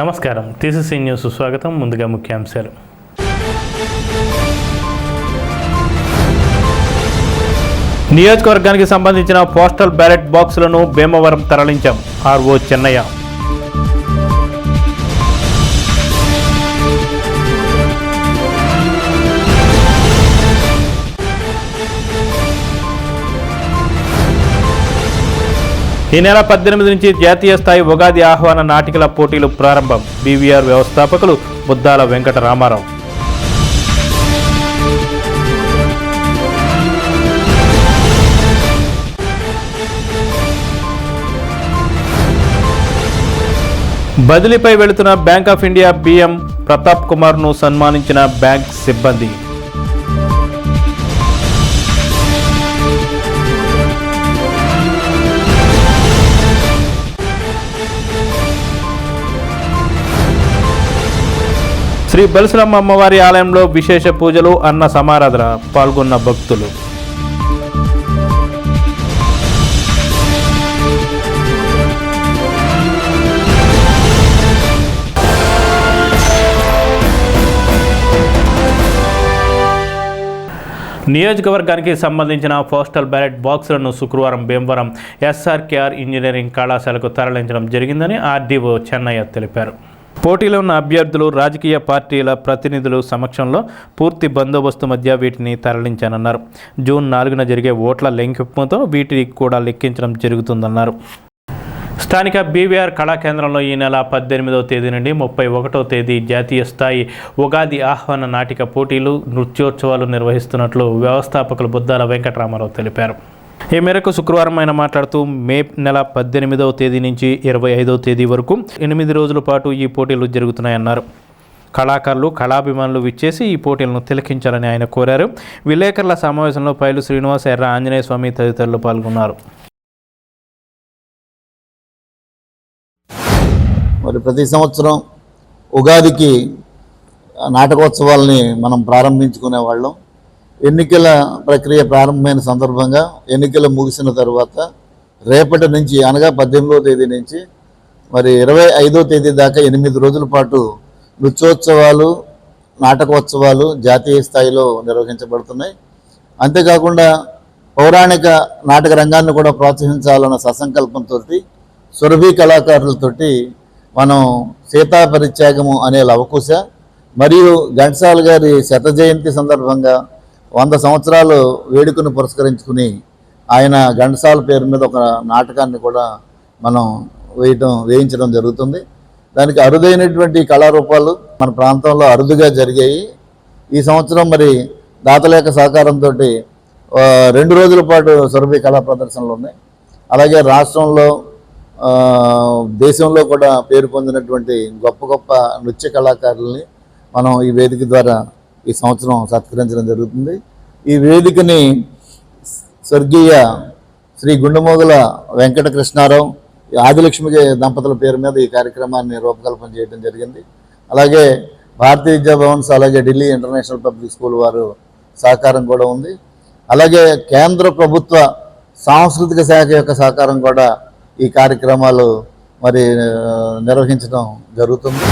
నమస్కారం. TCC news స్వాగతం. ముందుగా ముఖ్యాంశాలు. నియోజకవర్గానికి సంబంధించిన పోస్టల్ బ్యాలెట్ బాక్సులను భీమవరం తరలించాం. ఆర్ఓ చెన్నయ్య. ఈ నెల పద్దెనిమిది నుంచి జాతీయ స్థాయి ఉగాది ఆహ్వాన నాటికల పోటీలు ప్రారంభం. బీవీఆర్ వ్యవస్థాపకులు బుద్దాల వెంకట రామారావు. బదిలీపై వెళుతున్న Bank of India BM Pratap కుమార్ను సన్మానించిన బ్యాంక్ సిబ్బంది. శ్రీ బలసులమ్మ అమ్మవారి ఆలయంలో విశేష పూజలు అన్న సమారాధన పాల్గొన్న భక్తులు. నియోజకవర్గానికి సంబంధించిన పోస్టల్ బ్యాలెట్ బాక్సులను శుక్రవారం భీమవరం ఎస్ఆర్కేఆర్ ఇంజనీరింగ్ కళాశాలకు తరలించడం జరిగిందని ఆర్డీఓ చెన్నయ్య తెలిపారు. పోటీలో ఉన్న అభ్యర్థులు రాజకీయ పార్టీల ప్రతినిధులు సమక్షంలో పూర్తి బందోబస్తు మధ్య వీటిని తరలించానన్నారు. జూన్ నాలుగున జరిగే ఓట్ల లెంకింపుతో వీటిని కూడా లెక్కించడం జరుగుతుందన్నారు. స్థానిక బీవీఆర్ కళాకేంద్రంలో ఈ నెల పద్దెనిమిదవ తేదీ నుండి ముప్పై ఒకటో తేదీ జాతీయ స్థాయి ఉగాది ఆహ్వాన నాటిక పోటీలు నృత్యోత్సవాలు నిర్వహిస్తున్నట్లు వ్యవస్థాపకులు బుద్దాల వెంకటరామారావు తెలిపారు. ఈ మేరకు శుక్రవారం ఆయన మాట్లాడుతూ మే నెల పద్దెనిమిదవ తేదీ నుంచి ఇరవై ఐదవ తేదీ వరకు ఎనిమిది రోజుల పాటు ఈ పోటీలు జరుగుతున్నాయన్నారు. కళాకారులు కళాభిమానులు విచ్చేసి ఈ పోటీలను తిలకించాలని ఆయన కోరారు. విలేకరుల సమావేశంలో పైలు శ్రీనివాస్ ఎర్ర ఆంజనేయ స్వామి తదితరులు పాల్గొన్నారు. మరి ప్రతి సంవత్సరం ఉగాదికి నాటకోత్సవాల్ని మనం ప్రారంభించుకునే వాళ్ళం ఎన్నికల ప్రక్రియ ప్రారంభమైన సందర్భంగా ఎన్నికలు ముగిసిన తర్వాత రేపటి నుంచి అనగా పద్దెనిమిదవ తేదీ నుంచి మరి ఇరవై ఐదో తేదీ దాకా ఎనిమిది రోజుల పాటు నృత్యోత్సవాలు నాటకోత్సవాలు జాతీయ స్థాయిలో నిర్వహించబడుతున్నాయి. అంతేకాకుండా పౌరాణిక నాటక రంగాన్ని కూడా ప్రోత్సహించాలన్న ససంకల్పంతో సురభి కళాకారులతోటి మనం సీతా పరిత్యాగము అనే లవకుశ మరియు ఘంటసాల గారి శత జయంతి సందర్భంగా వంద సంవత్సరాలు వేడుకను పురస్కరించుకుని ఆయన ఘంటసాల పేరు మీద ఒక నాటకాన్ని కూడా మనం వేయటం వేయించడం జరుగుతుంది. దానికి అరుదైనటువంటి కళారూపాలు మన ప్రాంతంలో అరుదుగా జరిగాయి. ఈ సంవత్సరం మరి దాతలేఖ సహకారంతో రెండు రోజుల పాటు సురభి కళా ప్రదర్శనలు ఉన్నాయి. అలాగే రాష్ట్రంలో దేశంలో కూడా పేరు పొందినటువంటి గొప్ప గొప్ప నృత్య కళాకారుల్ని మనం ఈ వేదిక ద్వారా ఈ సంవత్సరం సత్కరించడం జరుగుతుంది. ఈ వేదికని స్వర్గీయ శ్రీ గుండెమోగుల వెంకట కృష్ణారావు ఆదిలక్ష్మి దంపతుల పేరు మీద ఈ కార్యక్రమాన్ని రూపకల్పన చేయడం జరిగింది. అలాగే భారతీయ విద్యా భవన్స్ అలాగే ఢిల్లీ ఇంటర్నేషనల్ పబ్లిక్ స్కూల్ వారు సహకారం కూడా ఉంది. అలాగే కేంద్ర ప్రభుత్వ సాంస్కృతిక శాఖ యొక్క సహకారం కూడా ఈ కార్యక్రమాలు మరి నిర్వహించడం జరుగుతుంది.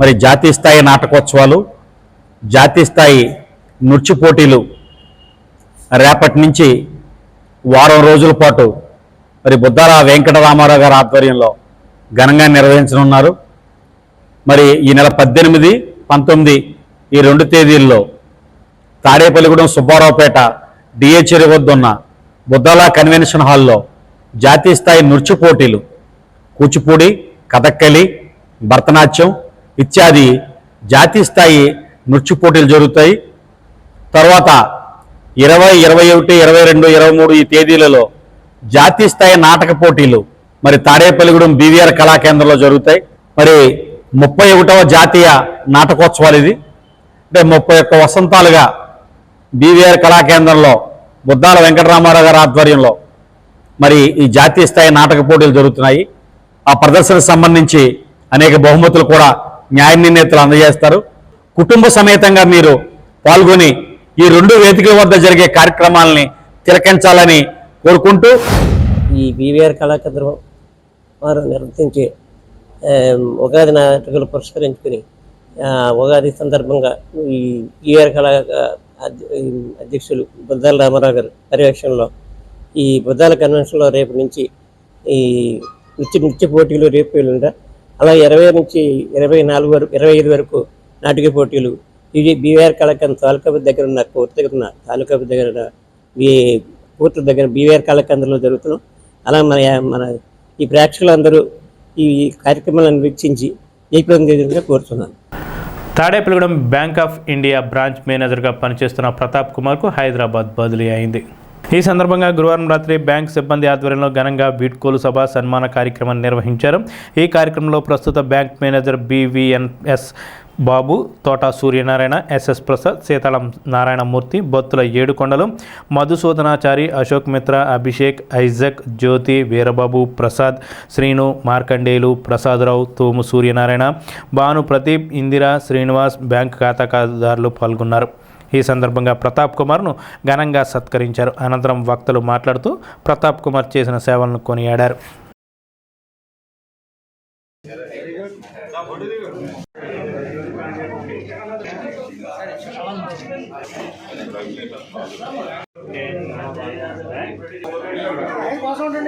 మరి జాతీయ స్థాయి నాటకోత్సవాలు జాతీయ స్థాయి నృత్య పోటీలు రేపటి నుంచి వారం రోజుల పాటు మరి బుద్ధాల వెంకటరామారావు గారి ఆధ్వర్యంలో ఘనంగా నిర్వహించనున్నారు. మరి ఈ నెల పద్దెనిమిది పంతొమ్మిది ఈ రెండు తేదీల్లో తాడేపల్లిగూడెం సుబ్బారావుపేట డిహెచ్ఎరి వద్ద ఉన్న బుద్ధాల కన్వెన్షన్ హాల్లో జాతీయ స్థాయి నృత్య పోటీలు కూచిపూడి కథక్కలి భరతనాట్యం ఇత్యాది జాతీయ స్థాయి నృత్య పోటీలు జరుగుతాయి. తర్వాత ఇరవై ఇరవై ఒకటి ఇరవై రెండు ఇరవై మూడు ఈ తేదీలలో జాతీయ స్థాయి నాటక పోటీలు మరి తాడేపల్లిగూడెం బీవీఆర్ కళాకేంద్రంలో జరుగుతాయి. మరి ముప్పై ఒకటవ జాతీయ నాటకోత్సవాలు ఇది. అంటే ముప్పై ఒక్క వసంతాలుగా బీవీఆర్ కళాకేంద్రంలో బుద్ధాల వెంకటరామారావు గారి ఆధ్వర్యంలో మరి ఈ జాతీయ స్థాయి నాటక పోటీలు జరుగుతున్నాయి. ఆ ప్రదర్శనకు సంబంధించి అనేక బహుమతులు కూడా న్యాయ నిర్ణేతలు అందజేస్తారు. కుటుంబ సమేతంగా మీరు పాల్గొని ఈ రెండు వేదికల వద్ద జరిగే కార్యక్రమాలని తిలకించాలని కోరుకుంటూ ఈ బీవీఆర్ కళాకేంద్రం వారు నిర్వర్తించి ఉగాది నాటకాలు పురస్కరించుకుని ఉగాది సందర్భంగా ఈ బీవీఆర్ కళా అధ్యక్షులు బుద్దాల రామారావు గారు పర్యవేక్షణలో ఈ బుద్ధాల కన్వెన్షన్లో రేపు నుంచి ఈ నృత్య నృత్య పోటీలు రేపు ఎల్లుండ అలా ఇరవై నుంచి ఇరవై నాలుగు వరకు ఇరవై ఐదు వరకు నాటిక పోటీలు. ఇది బీవీఆర్ కళాఖండ్ తాలూకా దగ్గర ఉన్న కోర్టు దగ్గర ఉన్న తాలూకా దగ్గర ఈ కోర్టు దగ్గర బీవీఆర్ కళాఖండ్లో జరుగుతున్నాం. అలా మన మన ఈ ప్రేక్షకులందరూ ఈ కార్యక్రమాలను వీక్షించి జయప్రదం చేయాలని కోరుతున్నాను. Tadepalligudem bank of India branch మేనేజర్గా పనిచేస్తున్న ప్రతాప్ కుమార్కు హైదరాబాద్ బదిలీ అయింది. ఈ సందర్భంగా గురువారం రాత్రి బ్యాంక్ సిబ్బంది ఆధ్వర్యంలో ఘనంగా వీడ్కోలు సభ సన్మాన కార్యక్రమాన్ని నిర్వహించారు. ఈ కార్యక్రమంలో ప్రస్తుత bank manager BVNS Babu Thota Suryanarayana SS Prasad Seethalam Narayanamurthy Bothula Edukondalu Madhusudanachari Ashok Mitra Abhishek Isaac Jyothi Veerababu Prasad Srinu Markandeyulu Prasadarao Thomu Suryanarayana Bhanu Pradeep Indira Srinivas bank ఖాతాదారులు పాల్గొన్నారు. ఈ సందర్భంగా ప్రతాప్ కుమార్ను ఘనంగా సత్కరించారు. అనంతరం వక్తలు మాట్లాడుతూ ప్రతాప్ కుమార్ చేసిన సేవలను కొనియాడారు.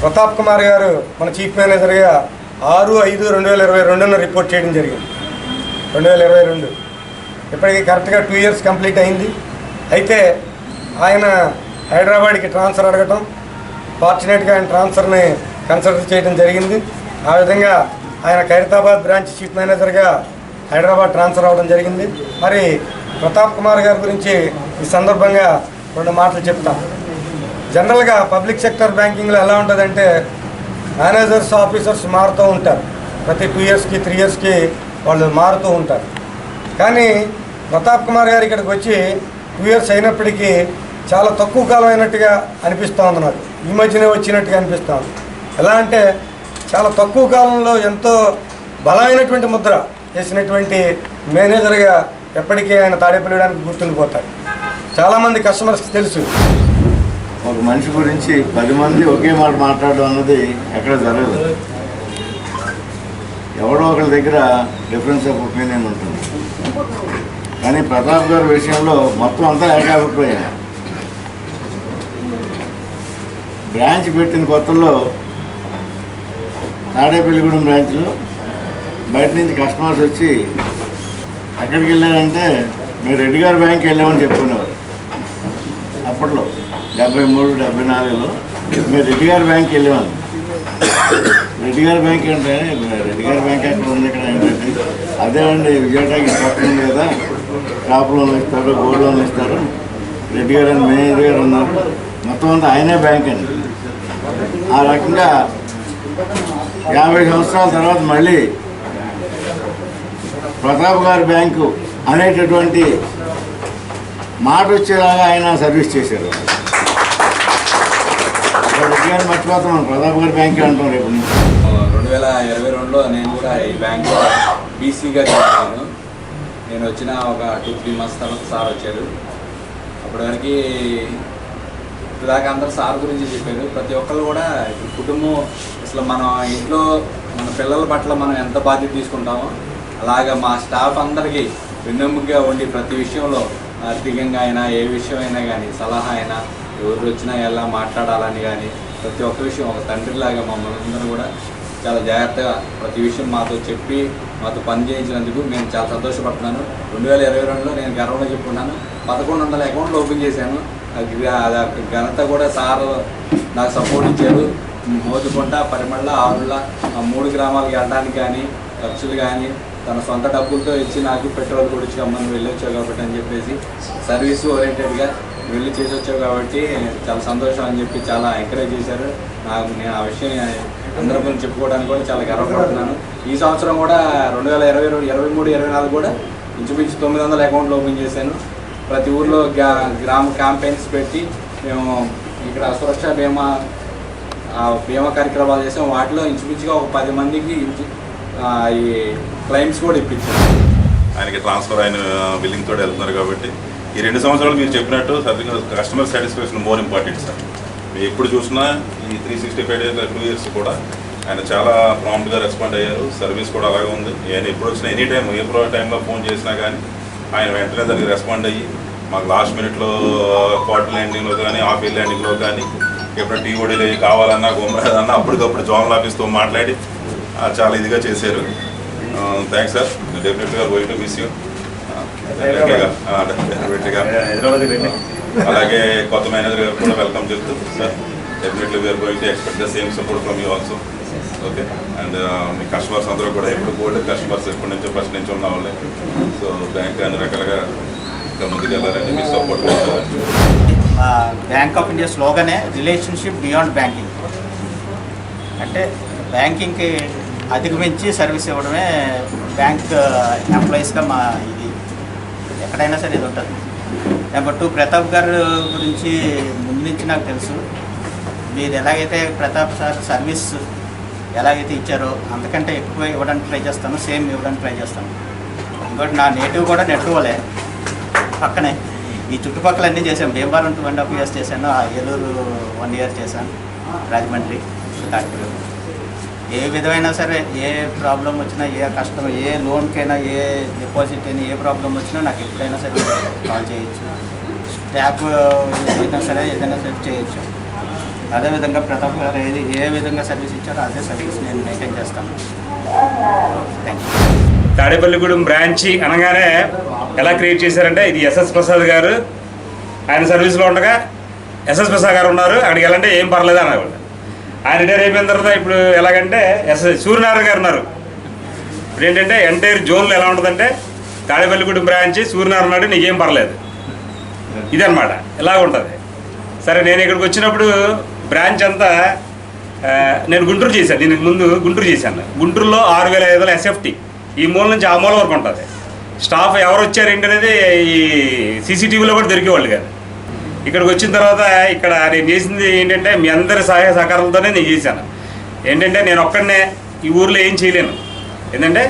ప్రతాప్ కుమార్ గారు మన చీఫ్ మేనేజర్గా ఆరు ఐదు రెండు వేల ఇరవై రెండున రిపోర్ట్ చేయడం జరిగింది. రెండు వేల ఇరవై రెండు. ఇప్పటికి కరెక్ట్గా టూ ఇయర్స్ కంప్లీట్ అయింది. అయితే ఆయన హైదరాబాద్కి ట్రాన్స్ఫర్ అడగటం ఫార్చునేట్గా ఆయన ట్రాన్స్ఫర్ని కన్సల్ట్ చేయడం జరిగింది. ఆ విధంగా ఆయన ఖైరతాబాద్ బ్రాంచ్ చీఫ్ మేనేజర్గా హైదరాబాద్ ట్రాన్స్ఫర్ అవ్వడం జరిగింది. మరి ప్రతాప్ కుమార్ గారి గురించి ఈ సందర్భంగా రెండు మాటలు చెప్తాం జనరల్గా పబ్లిక్ సెక్టర్ బ్యాంకింగ్లో ఎలా ఉంటుందంటే మేనేజర్స్ ఆఫీసర్స్ మారుతూ ఉంటారు. ప్రతి టూ ఇయర్స్కి త్రీ ఇయర్స్కి వాళ్ళు మారుతూ ఉంటారు. కానీ ప్రతాప్ కుమార్ గారు ఇక్కడికి వచ్చి టూ ఇయర్స్ అయినప్పటికీ చాలా తక్కువ కాలం అయినట్టుగా అనిపిస్తూ ఉంది నాకు. ఈ మధ్యనే వచ్చినట్టుగా అనిపిస్తూ ఉంది. ఎలా అంటే చాలా తక్కువ కాలంలో ఎంతో బలమైనటువంటి ముద్ర చేసినటువంటి మేనేజర్గా ఎప్పటికీ ఆయన తాడేపల్లిడానికి గుర్తుండిపోతారు చాలామంది కస్టమర్స్కి తెలుసు. ఒక మనిషి గురించి పది మంది ఒకే మాట మాట్లాడడం అన్నది ఎక్కడ జరగదు. ఎవడో ఒకరి దగ్గర డిఫరెన్స్ ఆఫ్ ఒపీనియన్ ఉంటుంది. కానీ ప్రతాప్ గారి విషయంలో మొత్తం అంతా ఏకాభిప్రాయం బ్రాంచ్ పెట్టిన కొత్తలో తాడేపల్లిగూడెం బ్రాంచ్లో బయట నుంచి కస్టమర్స్ వచ్చి ఎక్కడికి వెళ్ళారంటే మీరు రెడ్డి గారి బ్యాంక్కి వెళ్ళామని చెప్పుకునేవారు. అప్పట్లో. డెబ్బై మూడు డెబ్బై నాలుగులో మేము రెడ్డి గారి బ్యాంక్ వెళ్ళాము రెడ్డి గారి బ్యాంక్ అంటే రెడ్డి గారి బ్యాంక్ ఎక్కడ ఉంది ఇక్కడ ఏంటంటే అదేమండి విజయటాకి పక్కన కదా క్రాప్ లోన్ ఇస్తారు గోల్డ్ లోన్ ఇస్తారు. రెడ్డి గారు అని మేనేజర్ గారు ఉన్నారు మొత్తం అంతా ఆయనే బ్యాంక్ అండి. ఆ రకంగా యాభై సంవత్సరాల తర్వాత మళ్ళీ ప్రతాప్ గారి బ్యాంకు అనేటటువంటి మాట వచ్చేలాగా ఆయన సర్వీస్ చేశారు. గారు గారిని మర్చిపోతున్నాం. ప్రతాప్ గారి బ్యాంక్ అంటాం రేపు. రెండు వేల ఇరవై రెండులో నేను కూడా ఈ బ్యాంక్లో బీసీగా చేశాను నేను వచ్చిన ఒక టూ త్రీ మంత్స్ తర్వాత సార్ వచ్చారు. అప్పటి వరకు ఇప్పటిదాకా అందరూ సార్ గురించి చెప్పారు. ప్రతి ఒక్కరు కూడా ఇప్పుడు కుటుంబం అసలు మనం ఇంట్లో మన పిల్లల పట్ల మనం ఎంత బాధ్యత తీసుకుంటామో అలాగా మా స్టాఫ్ అందరికీ వెన్నెముగ్గా ఉండి ప్రతి విషయంలో ఆర్థికంగా అయినా ఏ విషయం అయినా కానీ సలహా అయినా ఎవరు వచ్చినా ఎలా మాట్లాడాలని కానీ ప్రతి ఒక్క విషయం ఒక తండ్రిలాగా మమ్మల్ని అందరూ కూడా చాలా జాగ్రత్తగా ప్రతి విషయం మాతో చెప్పి మాతో పని చేయించినందుకు నేను చాలా సంతోషపడుతున్నాను. రెండు వేల ఇరవై రెండులో నేను గర్వంగా చెప్పుకున్నాను పదకొండు వందల అకౌంట్లు ఓపెన్ చేశాను. అది ఘనత కూడా సార్ నాకు సపోర్ట్ ఇచ్చారు. మోతుకుంట పరిమళ్ళ ఆరుళ్ళ ఆ మూడు గ్రామాలకు వెళ్ళడానికి కానీ ఖర్చులు కానీ తన సొంత డబ్బులతో ఇచ్చి నాకు పెట్రోల్ కూడా ఇచ్చి అమ్మని వెళ్ళొచ్చావు కాబట్టి అని చెప్పేసి సర్వీస్ ఓరియంటెడ్గా వెళ్ళి చేసి వచ్చావు కాబట్టి చాలా సంతోషం అని చెప్పి చాలా ఎంకరేజ్ చేశారు. నాకు నేను ఆ విషయం అందరి గురించి చెప్పుకోవడానికి కూడా చాలా గర్వపడుతున్నాను. ఈ సంవత్సరం కూడా రెండు వేల ఇరవై రెండు ఇరవై మూడు ఇరవై నాలుగు కూడా ఇంచుమించు తొమ్మిది వందల అకౌంట్లు ఓపెన్ చేశాను. ప్రతి ఊర్లో గ్రా- గ్రామ క్యాంపెయిన్స్ పెట్టి మేము ఇక్కడ సురక్ష బీమా ఆ బీమా కార్యక్రమాలు చేసాం వాటిలో ఇంచుమించుగా ఒక పది మందికి ఇంచు- ఈ క్లైమ్స్ కూడా ఇప్పించాం ఆయనకి ట్రాన్స్ఫర్ అయిన బిల్లింగ్ తోటి వెళ్తున్నారు కాబట్టి ఈ రెండు సంవత్సరాలు మీరు చెప్పినట్టు customer satisfaction more important sir మీరు ఎప్పుడు చూసినా ఈ three sixty five days two years కూడా ఆయన చాలా ప్రాంప్ట్గా రెస్పాండ్ అయ్యారు. సర్వీస్ కూడా అలాగే ఉంది. ఆయన ఎప్పుడు వచ్చినా ఎనీ టైం ఏ ప్రో టైంలో ఫోన్ చేసినా కానీ ఆయన వెంటనే దానికి రెస్పాండ్ అయ్యి మాకు లాస్ట్ మినిట్లో క్వార్టర్ ల్యాండింగ్లో కానీ ఆఫ్ ఇయర్ ల్యాండింగ్లో కానీ ఎప్పుడు టీఓడీలు కావాలన్నా గుమ్మరాదన్నా అప్పటికప్పుడు జోనల్ ఆఫీస్తో మాట్లాడి చాలా ఇదిగా చేశారు. థ్యాంక్స్ సార్ డెఫినెట్గా గోయింగ్ టు మిస్ యూ అలాగే కొత్త మేనేజర్ గారు కూడా వెల్కమ్ చెప్తూ sir definitely we're going to expect the same support from you also okay and me customers అందరూ కూడా ఎప్పుడు గోల్డ్ కస్టమర్స్ ఎప్పటి నుంచో ఫస్ట్ నుంచి ఉన్న వాళ్ళే. సో బ్యాంక్ అన్ని రకాలుగా ఇంకా ముందుకు వెళ్ళాలని మీ సపోర్ట్ బ్యాంక్ ఆఫ్ ఇండియా స్లోగనే రిలేషన్షిప్ బియాండ్ బ్యాంకింగ్ అంటే బ్యాంకింగ్కి అధిగమించి సర్వీస్ ఇవ్వడమే బ్యాంక్ ఎంప్లాయీస్గా మా ఇది ఎక్కడైనా సరే ఇది ఉంటుంది. నెంబర్ టూ ప్రతాప్ గారు గురించి ముందు నుంచి నాకు తెలుసు. మీరు ఎలాగైతే ప్రతాప్ సార్ సర్వీస్ ఎలాగైతే ఇచ్చారో అంతకంటే ఎక్కువ ఇవ్వడానికి ట్రై చేస్తాను సేమ్ ఇవ్వడానికి ట్రై చేస్తాను. ఇంకోటి నా నేటివ్ కూడా నెట్రోలే పక్కనే ఈ చుట్టుపక్కల అన్నీ చేశాను Bhimavaram two and half years చేశాను ఆ ఏలూరు వన్ ఇయర్ చేశాను. రాజమండ్రి తాటిపూడి ఏ విధమైనా సరే ఏ ప్రాబ్లం వచ్చినా ఏ కష్టం ఏ లోన్కైనా ఏ డిపాజిట్ అయినా ఏ ప్రాబ్లం వచ్చినా నాకు ఎప్పుడైనా సరే కాల్ చేయొచ్చు. ట్యాప్ ఏదైనా సరే ఏదైనా సరే చేయొచ్చు. అదేవిధంగా ప్రతాప్ గారు ఏది ఏ విధంగా సర్వీస్ ఇచ్చారో అదే సర్వీస్ నేను మెయింటైన్ చేస్తాను. తాడేపల్లిగూడెం బ్రాంచి అనగానే ఎలా క్రియేట్ చేశారంటే ఇది ఎస్ఎస్ ప్రసాద్ గారు. ఆయన సర్వీస్లో ఉండగా ఎస్ఎస్ ప్రసాద్ గారు ఉన్నారు. అక్కడికి వెళ్ళంటే ఏం పర్లేదు అనేవాళ్ళు ఆయన రిటైర్ అయిపోయిన తర్వాత ఇప్పుడు ఎలాగంటే ఎస్ సూర్యనారాయణ గారు ఉన్నారు. ఇప్పుడు ఏంటంటే ఎంటైర్ జోన్లో ఎలా ఉంటుందంటే తాడేపల్లిగూడెం బ్రాంచ్ సూర్యనారాయణ నాడు నీకేం పర్లేదు. ఇదనమాట ఇలాగ ఉంటుంది? సరే నేను ఇక్కడికి వచ్చినప్పుడు బ్రాంచ్ అంతా నేను గుంటూరు చేశాను. దీనికి ముందు గుంటూరు చేశాను. గుంటూరులో ఆరు వేల ఐదు వందల ఎస్ఎఫ్టీ. ఈ మూల నుంచి ఆ మూల వరకు ఉంటుంది. స్టాఫ్ ఎవరు వచ్చారు ఏంటి అనేది ఈ సీసీటీవీలో కూడా దొరికేవాళ్ళు కాదు. ఇక్కడికి వచ్చిన తర్వాత ఇక్కడ నేను చేసింది ఏంటంటే మీ అందరి సహాయ సహకారాలతోనే నేను చేశాను. ఏంటంటే నేను ఒక్కడనే ఈ ఊర్లో ఏం చేయలేను. ఏంటంటే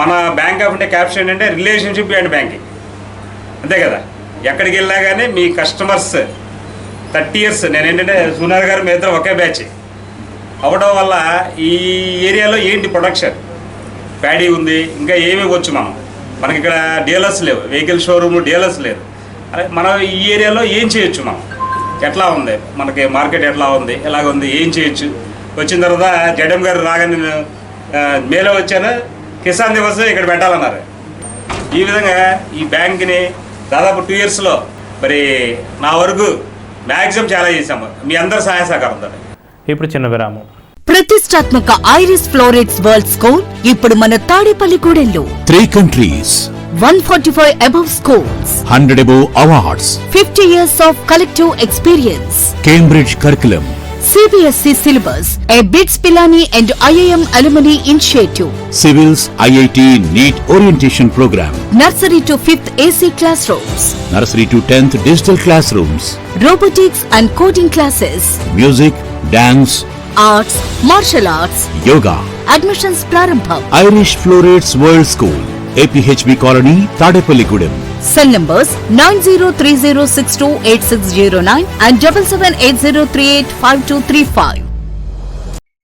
మన బ్యాంక్ ఆఫ్ ఇండియా క్యాప్షన్ ఏంటంటే రిలేషన్షిప్ అండ్ బ్యాంకింగ్ అంతే కదా? ఎక్కడికి వెళ్ళినా కానీ మీ కస్టమర్స్ థర్టీ ఇయర్స్ నేను ఏంటంటే సునార్ గారు మీ ఇద్దరు ఒకే బ్యాచ్ అవ్వడం వల్ల ఈ ఏరియాలో ఏంటి ప్రొడక్షన్ ప్యాడీ ఉంది ఇంకా ఏమి వచ్చు మనం? మనకి ఇక్కడ డీలర్స్ లేవు వెహికల్ షోరూమ్ డీలర్స్ లేదు అరే మన ఈ ఏరియాలో ఏం చేయొచ్చు మనం? ఎట్లా ఉంది? మనకి మార్కెట్ ఎట్లా ఉంది? ఎలాగ ఉంది? ఏం చేయొచ్చు? వచ్చిన తర్వాత జగన్ గారు రాగానే నేను మేలో వచ్చాను. కిసాన్ దివస్ ఇక్కడ పెట్టాలన్నారు. ఈ విధంగా ఈ బ్యాంక్ని దాదాపు టూ ఇయర్స్లో మరి నా వరకు మ్యాక్సిమం చాలా చేశాము. మీ అందరు సహాయ సహకారం ఇప్పుడు చిన్న విరామం. ప్రతిష్టాత్మక ఐరిస్ ఫ్లోరేట్స్ వరల్డ్ స్కూల్ ఇప్పుడు మన తాడేపల్లిగూడెంలో three countries 145 above schools, 100 above awards, 50 years of collective experience, Cambridge curriculum, CBSE syllabus, a BITS Pilani and IIM Alumni Initiative, Civils IIT NEET Orientation Program, Nursery to 5th AC Classrooms, Nursery to 10th Digital Classrooms, Robotics and Coding Classes, Music, Dance, Arts, Martial Arts, Yoga. Admissions Prarambha, Irish Florates World School. APHB Colony, Tadepalligudem. Cell numbers nine zero three zero six two eight six zero nine and double seven eight zero three eight five two three five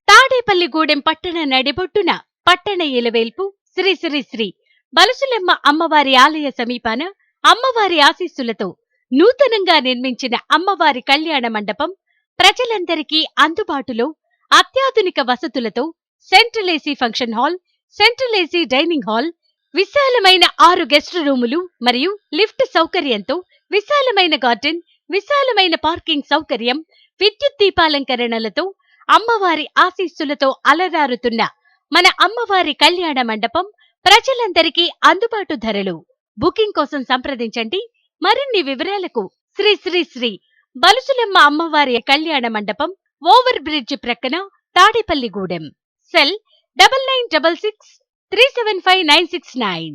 Tadepalligudem పట్టణ నడిబొట్టున పట్టణ ఇలవేల్పు శ్రీ శ్రీ శ్రీ బలసులెమ్మ అమ్మవారి ఆలయ సమీపాన అమ్మవారి ఆశీస్సులతో నూతనంగా నిర్మించిన అమ్మవారి కళ్యాణ మండపం ప్రజలందరికీ అందుబాటులో అత్యాధునిక వసతులతో central AC function hall central AC dining hall విశాలమైన ఆరు గెస్ట్ రూములు మరియు లిఫ్ట్ సౌకర్యంతో విశాలమైన గార్డెన్ విశాలమైన పార్కింగ్ సౌకర్యం విద్యుత్ దీపాలంకరణలతో అమ్మవారి ఆశీస్సులతో అలరారుతున్న మన అమ్మవారి కళ్యాణ మండపం ప్రజలందరికీ అందుబాటు ధరలు. బుకింగ్ కోసం సంప్రదించండి. మరిన్ని వివరాలకు శ్రీ శ్రీ శ్రీ బలుసులమ్మ అమ్మవారి కళ్యాణ మండపం ఓవర్ బ్రిడ్జ్ ప్రక్కన Tadepalligudem. Cell double nine double six three seven five nine six nine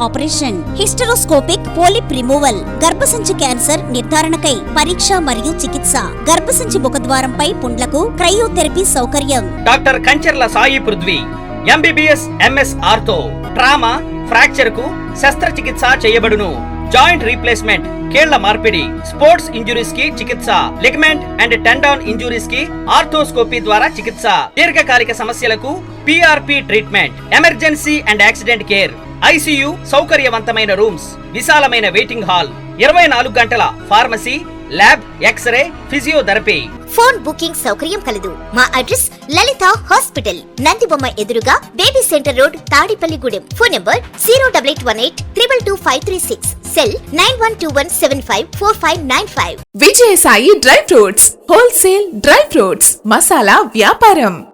operation. Hysteroscopic polyp removal. గర్భసంచి క్యాన్సర్ నిర్ధారణకై పరీక్ష మరియు చికిత్స. గర్భసంచి ముఖద్వారంపై పుండ్లకు క్రయోథెరపీ సౌకర్యం. Doctor Kancharla Sai Prudhvi MBBS MS ortho trauma ఫ్రాక్చర్కు శస్త్రచికిత్స చేయబడును. జాయింట్ రీప్లేస్మెంట్ కేళ్ళ మార్పిడి స్పోర్ట్స్ ఇంజురీస్కి చికిత్స. లిగమెంట్ అండ్ టెండాన్ ఇంజురీస్కి ఆర్థోస్కోపీ ద్వారా చికిత్స. దీర్ఘకాలిక సమస్యలకు PRP treatment emergency and accident care ICU సౌకర్యవంతమైన రూమ్స్ విశాలమైన వెయిటింగ్ హాల్ ఇరవై నాలుగు గంటల pharmacy lab xray physiotherapy. Phone booking సౌకర్యం కలదు. మా అడ్రస్ లలిత హాస్పిటల్ నందిబొమ్మ ఎదురుగా baby centre road Tadepalligudem phone number zero double eight one eight triple two five three six. Cell nine one two one seven five four five nine five. Vijayasai dry fruits wholesale dry fruits masala వ్యాపారం.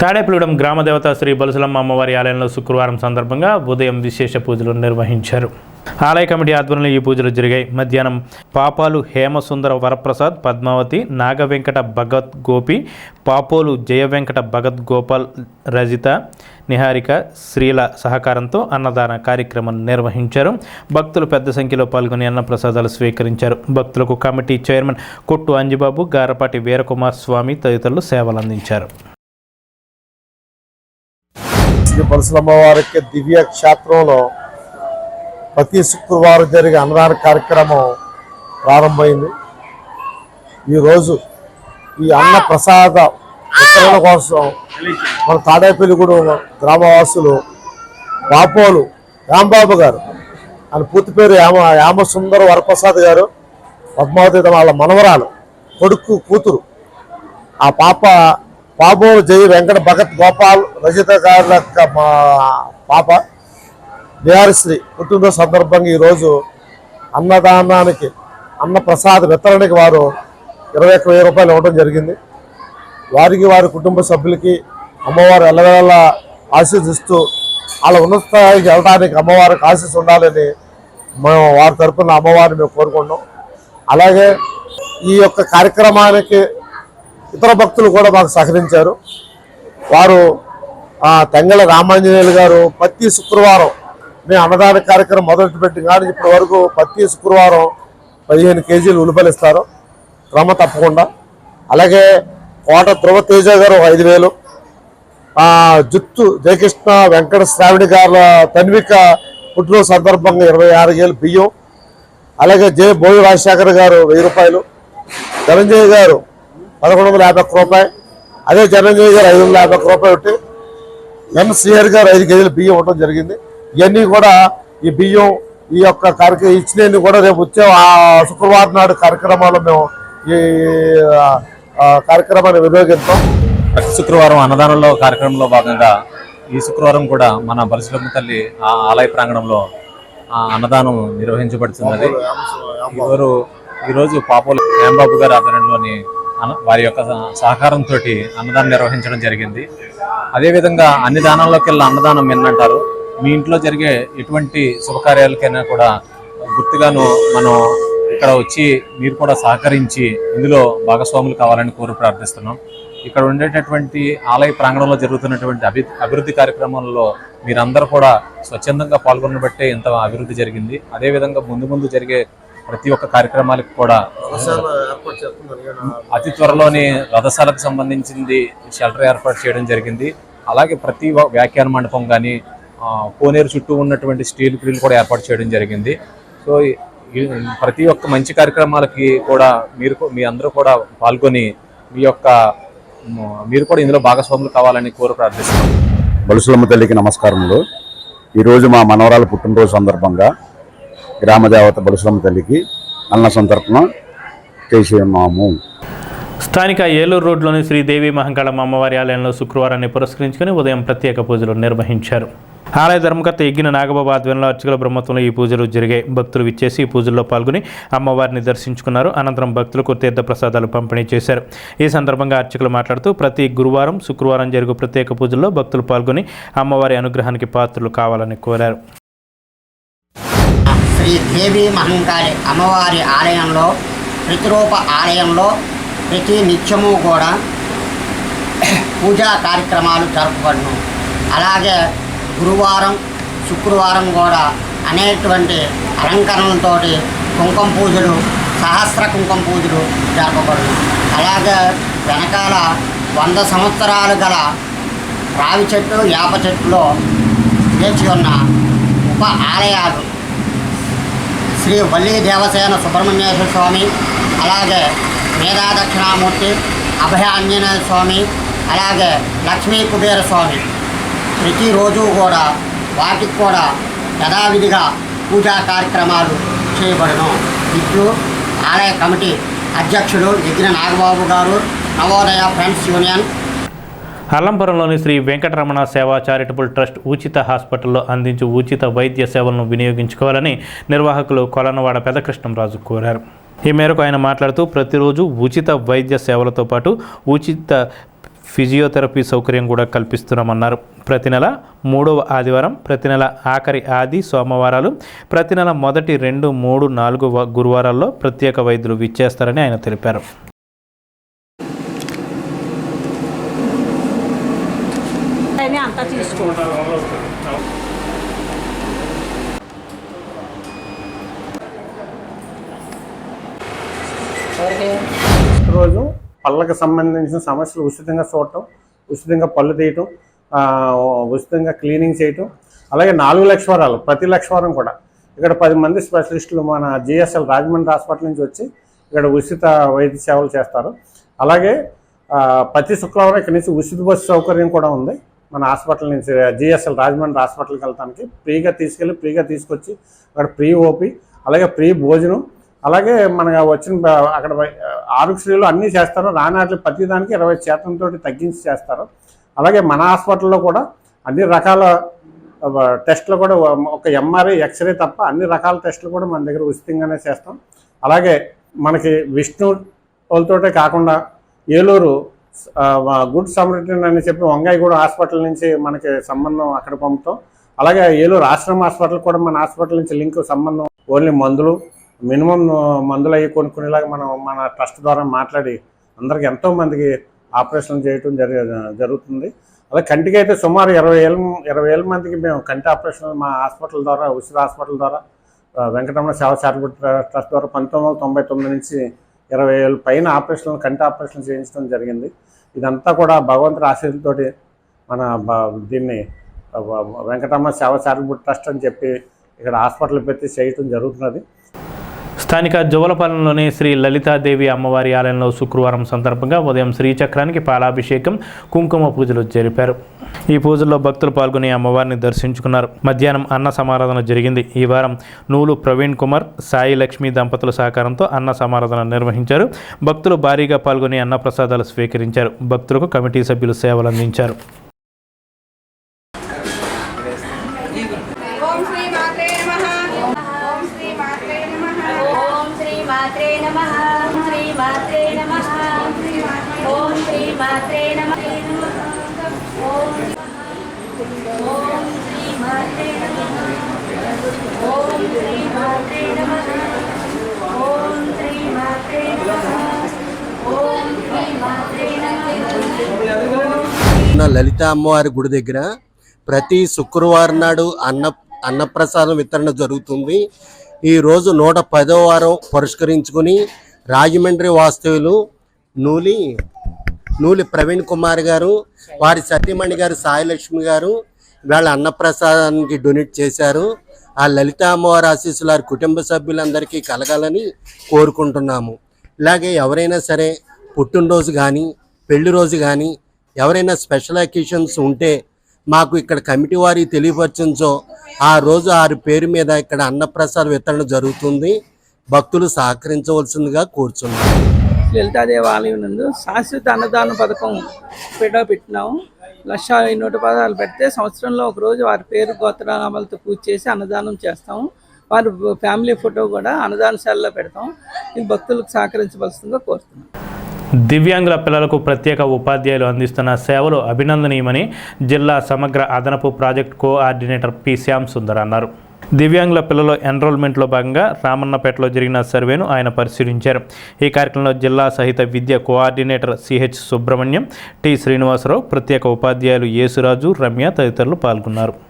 Tadepalligudem గ్రామదేవత శ్రీ బలుసలమ్మ అమ్మవారి ఆలయంలో శుక్రవారం సందర్భంగా ఉదయం విశేష పూజలు నిర్వహించారు. ఆలయ కమిటీ ఆధ్వర్యంలో ఈ పూజలు జరిగాయి. మధ్యాహ్నం పాపాలు హేమసుందర వరప్రసాద్ పద్మావతి నాగవెంకట భగత్ గోపి పాపోలు జయ వెంకట భగత్ గోపాల్ రజిత నిహారిక శ్రీల సహకారంతో అన్నదాన కార్యక్రమం నిర్వహించారు. భక్తులు పెద్ద సంఖ్యలో పాల్గొని అన్న ప్రసాదాలు స్వీకరించారు. భక్తులకు కమిటీ చైర్మన్ కొట్టు అంజిబాబు గారపాటి వీరకుమార్ స్వామి తదితరులు సేవలు అందించారు శ్రీ పరశురమ్మ వారికి దివ్య క్షేత్రంలో ప్రతి శుక్రవారం జరిగే అన్నదాన కార్యక్రమం ప్రారంభమైంది. ఈరోజు ఈ అన్న ప్రసాద వితరణ కోసం మన తాడేపల్లిగూడెం గ్రామవాసులు బాపోలు రాంబాబు గారు ఆయన పూర్తి పేరు యామ యామసుందర వరప్రసాద్ గారు పద్మావతి వాళ్ళ మనవరాలు కొడుకు కూతురు. ఆ పాప పాపోలు జై వెంకట భగత్ గోపాల్ రజిత గారుల యొక్క మా పాప శ్రీ పుట్టినరోజు సందర్భంగా ఈరోజు అన్నదానానికి అన్న ప్రసాద వితరణకి వారు ఇరవై ఒక్క వెయ్యి రూపాయలు ఇవ్వడం జరిగింది. వారికి వారి కుటుంబ సభ్యులకి అమ్మవారు ఎల్లవేళ ఆశీర్దిస్తూ వాళ్ళ ఉన్నత స్థాయికి వెళ్ళడానికి అమ్మవారికి ఆశీస్ ఉండాలని మేము వారి తరఫున అమ్మవారిని మేము కోరుకున్నాం అలాగే ఈ యొక్క కార్యక్రమానికి ఇతర భక్తులు కూడా మాకు సహకరించారు. వారు ఆ, తెంగళ రామాంజనేయులు గారు ప్రతి శుక్రవారం మేము అన్నదాన కార్యక్రమం మొదలు పెట్టి కానీ ఇప్పటి వరకు ప్రతి శుక్రవారం పదిహేను కేజీలు ఉల్లిపాయలు ఇస్తారు. క్రమ తప్పకుండా. అలాగే కోట ధ్రువ తేజ గారు ఒక ఐదు వేలు. జుత్తు జయకృష్ణ వెంకట శ్రావణి గారుల తన్విక పుట్టినరోజు సందర్భంగా ఇరవై ఆరు వేలు బియ్యం. అలాగే జే బోయి రాజశేఖర్ గారు వెయ్యి రూపాయలు. ధనంజయ్ గారు పదకొండు వందల యాభై ఒక్క రూపాయి. అదే ధనంజయ్ గారు ఐదు వందల యాభై ఒక్క రూపాయి ఒకటి. ఎం శ్రీహరి గారు ఐదు కేజీలు బియ్యం ఇవ్వడం జరిగింది. ఇవన్నీ కూడా ఈ బియ్యం ఈ యొక్క కార్యక్రమం ఇచ్చినవి కూడా రేపు వచ్చే ఆ శుక్రవారం నాడు కార్యక్రమాలు మేము ఈ కార్యక్రమాన్ని వినియోగిస్తాం. ప్రతి శుక్రవారం అన్నదానంలో కార్యక్రమంలో భాగంగా ఈ శుక్రవారం కూడా మన బలసులమ్మ తల్లి ఆ ఆలయ ప్రాంగణంలో ఆ అన్నదానం నిర్వహించబడుతున్నది. ఈరోజు ఈరోజు పాపోలు హేమబాబు గారి ఆధ్వర్యంలోని వారి యొక్క సహకారంతో అన్నదానం నిర్వహించడం జరిగింది. అదేవిధంగా అన్ని దానాల్లోకి వెళ్ళి అన్నదానం ఎన్నంటారు మీ ఇంట్లో జరిగే ఎటువంటి శుభకార్యాలకైనా కూడా గుర్తుగాను మనం ఇక్కడ వచ్చి మీరు కూడా సహకరించి ఇందులో భాగస్వాములు కావాలని కోరి ప్రార్థిస్తున్నాం. ఇక్కడ ఉండేటటువంటి ఆలయ ప్రాంగణంలో జరుగుతున్నటువంటి అభి అభివృద్ధి కార్యక్రమాల్లో మీరందరూ కూడా స్వచ్ఛందంగా పాల్గొనబట్టే ఇంత అభివృద్ధి జరిగింది. అదేవిధంగా ముందు ముందు జరిగే ప్రతి ఒక్క కార్యక్రమాలకు కూడా అతి త్వరలోని రథశాలకు సంబంధించింది షెల్టర్ ఏర్పాటు చేయడం జరిగింది. అలాగే ప్రతి వ్యాఖ్యాన మండపం కానీ కోనేరు చుట్టూ ఉన్నటువంటి స్టీల్ గ్రిల్ కూడా ఏర్పాటు చేయడం జరిగింది. సో ప్రతి ఒక్క మంచి కార్యక్రమాలకి కూడా మీరు మీ అందరూ కూడా పాల్గొని మీ యొక్క మీరు కూడా ఇందులో భాగస్వాములు కావాలని కోరి ప్రార్థిస్తున్నాం. బలుసులమ్మ తల్లికి నమస్కారములు. ఈరోజు మా మనవరాలు పుట్టినరోజు సందర్భంగా గ్రామదేవత తల్లికి అన్న సంతర్పణ చేసి ఉన్నాము స్థానిక ఏలూరు రోడ్లోని శ్రీదేవి మహంకాళమ్మ అమ్మవారి ఆలయంలో శుక్రవారాన్ని పురస్కరించుకుని ఉదయం ప్రత్యేక పూజలు నిర్వహించారు. ఆలయ ధర్మకర్త ఎగ్గిన నాగబాబు ఆధ్వర్యంలో అర్చకుల బ్రహ్మత్వంలో ఈ పూజలు జరిగాయి భక్తులు విచ్చేసి ఈ పూజల్లో పాల్గొని అమ్మవారిని దర్శించుకున్నారు. అనంతరం భక్తులకు తీర్థ ప్రసాదాలు పంపిణీ చేశారు. ఈ సందర్భంగా అర్చకులు మాట్లాడుతూ ప్రతి గురువారం శుక్రవారం జరుగు ప్రత్యేక పూజల్లో భక్తులు పాల్గొని అమ్మవారి అనుగ్రహానికి పాత్రలు కావాలని కోరారు. దేవి మహంకాళి అమ్మవారి ఆలయంలో ప్రతిరూప ఆలయంలో ప్రతి నిత్యము కూడా పూజా కార్యక్రమాలు జరపబడును అలాగే గురువారం శుక్రవారం కూడా అనేటువంటి అలంకరణలతో కుంకుమ పూజలు సహస్ర కుంకుమ పూజలు జరపబడును అలాగే వెనకాల వంద సంవత్సరాలు గల రావి చెట్టు యాప చెట్టులో వేచి ఉన్న ఉప ఆలయాలు శ్రీ వల్లి దేవసేన సుబ్రహ్మణ్యేశ్వర స్వామి అలాగే మేధా దక్షిణామూర్తి అభయ ఆంజనేయ స్వామి అలాగే లక్ష్మీ కుబేర స్వామి. ప్రతిరోజు కూడా వాటికి కూడా యథావిధిగా పూజా కార్యక్రమాలు చేయబడను. ఇట్లు ఆలయ కమిటీ అధ్యక్షుడు యజ్ఞ నాగబాబు గారు నవోదయ ఫ్రెండ్స్ యూనియన్ అల్లంపురంలోని శ్రీ వెంకటరమణ సేవా చారిటబుల్ ట్రస్ట్ ఉచిత హాస్పిటల్లో అందించు ఉచిత వైద్య సేవలను వినియోగించుకోవాలని నిర్వాహకులు కొలనవాడ పెదకృష్ణంరాజు కోరారు. ఈ మేరకు ఆయన మాట్లాడుతూ ప్రతిరోజు ఉచిత వైద్య సేవలతో పాటు ఉచిత ఫిజియోథెరపీ సౌకర్యం కూడా కల్పిస్తున్నామన్నారు. ప్రతి నెల మూడవ ఆదివారం ప్రతి నెల ఆఖరి ఆది సోమవారాలు ప్రతి నెల మొదటి రెండు మూడు నాలుగు గురువారాల్లో ప్రత్యేక వైద్యులు విచ్చేస్తారని ఆయన తెలిపారు. అంతా రోజు పళ్ళకు సంబంధించిన సమస్యలు ఉచితంగా చూడటం ఉచితంగా పళ్ళు తీయటం ఉచితంగా క్లీనింగ్ చేయటం అలాగే నాలుగు లక్షవారాలు ప్రతి లక్షవారం కూడా. ఇక్కడ పది మంది స్పెషలిస్టులు మన జిఎస్ఎల్ రాజమండ్రి హాస్పిటల్ నుంచి వచ్చి ఇక్కడ ఉచిత వైద్య సేవలు చేస్తారు. అలాగే ప్రతి శుక్రవారం ఇక్కడ నుంచి ఉచిత బస్సు సౌకర్యం కూడా ఉంది. మన హాస్పిటల్ నుంచి జిఎస్ఎల్ రాజమండ్రి హాస్పిటల్కి వెళ్తానికి ఫ్రీగా తీసుకెళ్ళి ఫ్రీగా తీసుకొచ్చి అక్కడ ఫ్రీ ఓపి అలాగే ఫ్రీ భోజనం అలాగే మన వచ్చిన అక్కడ వై- ఆరోగ్యశ్రీలు అన్నీ చేస్తారు. రానాట్లు ప్రతిదానికి ఇరవై శాతంతో తగ్గించి చేస్తారు. అలాగే మన హాస్పిటల్లో కూడా అన్ని రకాల టెస్ట్లు టెస్టులు కూడా ఒక ఎంఆర్ఐ ఎక్స్రే తప్ప అన్ని రకాల టెస్టులు కూడా మన దగ్గర ఉచితంగానే చేస్తాం. అలాగే మనకి విష్ణు వాళ్ళతోటే కాకుండా ఏలూరు గుడ్ సమరిటన్ అని చెప్పి వంగాయగూడ హాస్పిటల్ నుంచి మనకి సంబంధం అక్కడ పంపుతాం. అలాగే ఏలూరు ఆశ్రమ హాస్పిటల్ కూడా మన హాస్పిటల్ నుంచి లింక్ సంబంధం ఓన్లీ మందులు మినిమం మందులు అవి కొనుక్కునేలాగా మనం మన ట్రస్ట్ ద్వారా మాట్లాడి అందరికి ఎంతో మందికి ఆపరేషన్ చేయటం జరి జరుగుతుంది. అలాగే కంటికి అయితే సుమారు ఇరవై ఏళ్ళ ఇరవై ఏళ్ళ మందికి మేము కంటి ఆపరేషన్ మా హాస్పిటల్ ద్వారా ఉచిత హాస్పిటల్ ద్వారా వెంకటరమణ సేవ చారిటబుల్ ట్రస్ట్ ద్వారా పంతొమ్మిది వందల తొంభై తొమ్మిది నుంచి ఇరవై ఏళ్ళ పైన ఆపరేషన్లు కంటి ఆపరేషన్ చేయించడం జరిగింది. ఇదంతా కూడా భగవంతుడి ఆశీస్సులతోటి మన బ- దీన్ని వెంకటమ్మ సేవ చారిటబుల్ ట్రస్ట్ అని చెప్పి ఇక్కడ హాస్పిటల్ పెట్టి చేయటం జరుగుతున్నది. స్థానిక జువలపాలెంలోని శ్రీ లలితాదేవి అమ్మవారి ఆలయంలో శుక్రవారం సందర్భంగా ఉదయం శ్రీచక్రానికి పాలాభిషేకం కుంకుమ పూజలు జరిపారు. ఈ పూజల్లో భక్తులు పాల్గొని అమ్మవారిని దర్శించుకున్నారు. మధ్యాహ్నం అన్న సమారాధన జరిగింది. ఈ వారం నూలు ప్రవీణ్ కుమార్ సాయి లక్ష్మి దంపతుల సహకారంతో అన్న సమారాధన నిర్వహించారు. భక్తులు భారీగా పాల్గొని అన్న ప్రసాదాలు స్వీకరించారు. భక్తులకు కమిటీ సభ్యులు సేవలు అందించారు లలిత అమ్మవారి గుడి దగ్గర ప్రతి శుక్రవారం నాడు అన్న అన్నప్రసాదం వితరణ జరుగుతుంది. ఈ రోజు నూట పదో వారం పురస్కరించుకుని రాజమండ్రి వాస్తవులు నూలి నూలి ప్రవీణ్ కుమార్ గారు వారి సత్యమణి గారు సాయిలక్ష్మి గారు వాళ్ళ అన్నప్రసాదానికి డొనేట్ చేశారు. ఆ లలిత అమ్మవారి ఆశీస్సులు వారి కుటుంబ సభ్యులందరికీ కలగాలని కోరుకుంటున్నాము. ఇలాగే ఎవరైనా సరే పుట్టినరోజు కానీ పెళ్ళి రోజు కానీ ఎవరైనా స్పెషల్ అకేషన్స్ ఉంటే మాకు ఇక్కడ కమిటీ వారి తెలియపరచంచో. ఆ రోజు ఆరి పేరు మీద ఇక్కడ అన్నప్రసాద వితరణ జరుగుతుంది. భక్తులు సహకరించవలసిందిగా కోరుచున్నాం లలితా దేవాలయం నందు శాశ్వత అన్నదాన పథకం పెట్ట పెట్టినాము. లక్ష నూట పదాలు పెడితే సంవత్సరంలో ఒక రోజు వారి పేరు గోత్రనామాలతో పూజ చేసి అన్నదానం చేస్తాము. వారి ఫ్యామిలీ ఫోటో కూడా అన్నదానశాలలో పెడతాం ఇది భక్తులకు సహకరించవలసిందిగా కోరుతున్నాం. దివ్యాంగుల పిల్లలకు ప్రత్యేక ఉపాధ్యాయులు అందిస్తున్న సేవలు అభినందనీయమని జిల్లా సమగ్ర అదనపు project coordinator P. Shyam Sundar అన్నారు. దివ్యాంగుల పిల్లల ఎన్రోల్మెంట్లో భాగంగా రామన్నపేటలో జరిగిన సర్వేను ఆయన పరిశీలించారు. ఈ కార్యక్రమంలో జిల్లా సహిత విద్య coordinator CH Subrahmanyam T. Srinivasarao ప్రత్యేక ఉపాధ్యాయులు యేసురాజు రమ్య తదితరులు పాల్గొన్నారు.